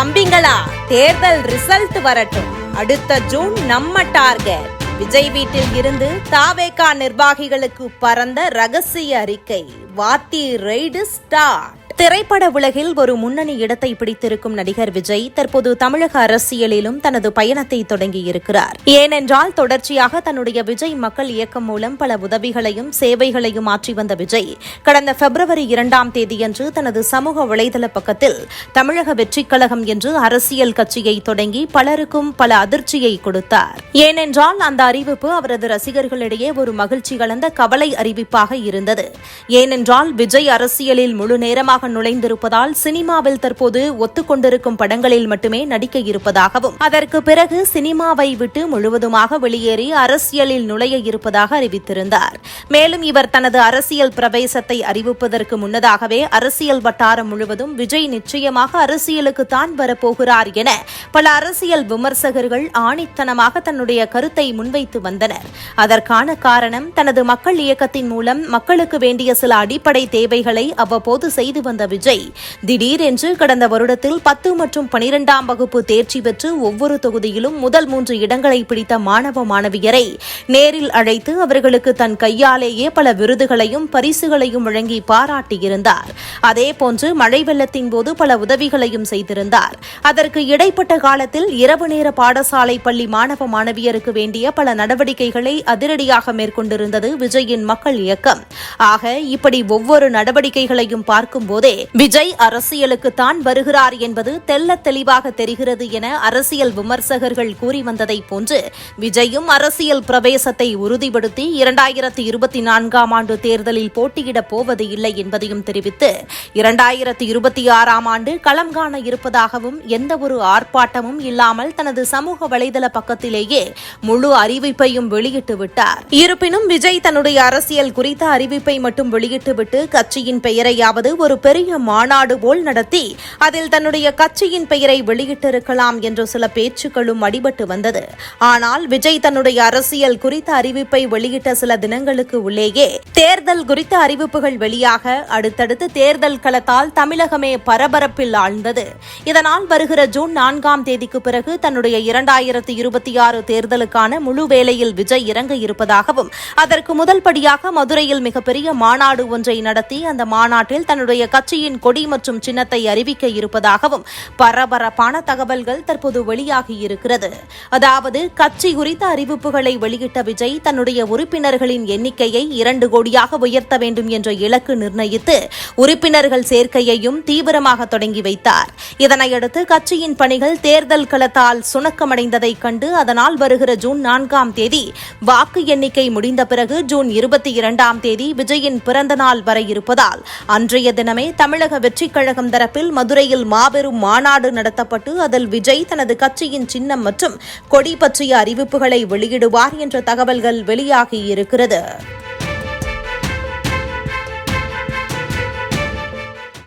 தம்பிங்களா தேர்தல் ரிசல்ட் வரட்டும். அடுத்த ஜூன் நம்ம டார்கெட். விஜய் வீட்டில் இருந்து தாவேகா நிர்வாகிகளுக்கு பறந்த ரகசிய அறிக்கை. Vaathi raid star. திரைப்பட உலகில் ஒரு முன்னணி இடத்தை பிடித்திருக்கும் நடிகர் விஜய் தற்போது தமிழக அரசியலிலும் தனது பயணத்தை தொடங்கியிருக்கிறார். ஏனென்றால் தொடர்ச்சியாக தன்னுடைய விஜய் மக்கள் இயக்கம் மூலம் பல உதவிகளையும் சேவைகளையும் ஆற்றி வந்த விஜய் கடந்த பிப்ரவரி இரண்டாம் தேதியன்று தனது சமூக வலைதள பக்கத்தில் தமிழக வெற்றிக் கழகம் என்று அரசியல் கட்சியை தொடங்கி பலருக்கும் பல அதிர்ச்சியை கொடுத்தார். ஏனென்றால் அந்த அறிவிப்பு அவரது ரசிகர்களிடையே ஒரு மகிழ்ச்சி கலந்த கவலை அறிவிப்பாக இருந்தது. ஏனென்றால் விஜய் அரசியலில் முழு நேரமாக நுழைந்திருப்பதால் சினிமாவில் தற்போது ஒத்துக்கொண்டிருக்கும் படங்களில் மட்டுமே நடிக்க இருப்பதாகவும் அதற்கு பிறகு சினிமாவை விட்டு முழுவதுமாக வெளியேறி அரசியலில் நுழைய இருப்பதாக அறிவித்திருந்தார். மேலும் இவர் தனது அரசியல் பிரவேசத்தை அறிவிப்பதற்கு முன்னதாகவே அரசியல் வட்டாரம் முழுவதும் விஜய் நிச்சயமாக அரசியலுக்கு தான் வரப்போகிறார் என பல அரசியல் விமர்சகர்கள் ஆணித்தனமாக தன்னுடைய கருத்தை முன்வைத்து வந்தனர். அதற்கான காரணம் தனது மக்கள் இயக்கத்தின் மூலம் மக்களுக்கு வேண்டிய சில அடிப்படை தேவைகளை அவ்வப்போது செய்து வந்த விஜய். திடீரென்று கடந்த வருடத்தில் பத்து மற்றும் பனிரெண்டாம் வகுப்பு தேர்ச்சி பெற்று ஒவ்வொரு தொகுதியிலும் முதல் மூன்று இடங்களை பிடித்த மாணவ மாணவியரை நேரில் அழைத்து அவர்களுக்கு தன் கையாலேயே பல விருதுகளையும் பரிசுகளையும் வழங்கி பாராட்டியிருந்தார். அதேபோன்று மழை வெள்ளத்தின் போது பல உதவிகளையும் செய்திருந்தார். அதற்கு இடைப்பட்ட காலத்தில் இரவு நேர பாடசாலை பள்ளி மாணவ மாணவியருக்கு வேண்டிய பல நடவடிக்கைகளை அதிரடியாக மேற்கொண்டிருந்தது விஜயின் மக்கள் இயக்கம். ஆக இப்படி ஒவ்வொரு நடவடிக்கைகளையும் பார்க்கும்போது போதே விஜய் அரசியலுக்கு தான் வருகிறார் என்பது தெல்ல தெளிவாக தெரிகிறது என அரசியல் விமர்சகர்கள் கூறி வந்ததை போன்று விஜயும் அரசியல் பிரவேசத்தை உறுதிப்படுத்தி இரண்டாயிரத்தி இருபத்தி நான்காம் ஆண்டு தேர்தலில் போட்டியிடப் போவது இல்லை என்பதையும் தெரிவித்து இரண்டாயிரத்தி இருபத்தி ஆறாம் ஆண்டு களம் காண இருப்பதாகவும் எந்தவொரு ஆர்ப்பாட்டமும் இல்லாமல் தனது சமூக வலைதள பக்கத்திலேயே முழு அறிவிப்பையும் வெளியிட்டு விட்டார். இருப்பினும் விஜய் தன்னுடைய அரசியல் குறித்த அறிவிப்பை மட்டும் வெளியிட்டுவிட்டு கட்சியின் பெயரையாவது ஒரு பெரிய மாநாடு போல் நடத்தி அதில் தன்னுடைய கட்சியின் பெயரை வெளியிட்டிருக்கலாம் என்ற சில பேச்சுக்களும் அடிபட்டு வந்தது. ஆனால் விஜய் தன்னுடைய அரசியல் குறித்த அறிவிப்பை வெளியிட்ட சில தினங்களுக்கு உள்ளேயே தேர்தல் குறித்த அறிவிப்புகள் வெளியாக அடுத்தடுத்து தேர்தல் களத்தால் தமிழகமே பரபரப்பில் ஆழ்ந்தது. இதனால் வருகிற ஜூன் நான்காம் தேதிக்கு பிறகு தன்னுடைய இரண்டாயிரத்தி இருபத்தி ஆறு தேர்தலுக்கான முழு வேளையில் விஜய் இறங்க இருப்பதாகவும் அதற்கு முதல் படியாக மதுரையில் மிகப்பெரிய மாநாடு ஒன்றை நடத்தி அந்த மாநாட்டில் தன்னுடைய கட்சியின் கொடி மற்றும் சின்னத்தை அறிவிக்க இருப்பதாகவும் பரபரப்பான தகவல்கள் தற்போது வெளியாகியிருக்கிறது அதாவது கட்சி குறித்த அறிவிப்புகளை வெளியிட்ட விஜய் தன்னுடைய உறுப்பினர்களின் எண்ணிக்கையை இரண்டு கோடியாக உயர்த்த வேண்டும் என்ற இலக்கு நிர்ணயித்து உறுப்பினர்கள் சேர்க்கையையும் தீவிரமாக தொடங்கி வைத்தார். இதனையடுத்து கட்சியின் பணிகள் தேர்தல் களத்தால் சுணக்கமடைந்ததைக் கண்டு அதனால் வருகிற ஜூன் நான்காம் தேதி வாக்கு எண்ணிக்கை முடிந்த பிறகு ஜூன் இருபத்தி இரண்டாம் தேதி விஜயின் பிறந்த நாள் வர இருப்பதால் அன்றைய தினமே தமிழக வெற்றிக் கழகம் தரப்பில் மதுரையில் மாபெரும் மாநாடு நடத்தப்பட்டு அதில் விஜய் தனது கட்சியின் சின்னம் மற்றும் கொடி பற்றிய அறிவிப்புகளை வெளியிடுவார் என்ற தகவல்கள் வெளியாகியிருக்கிறது.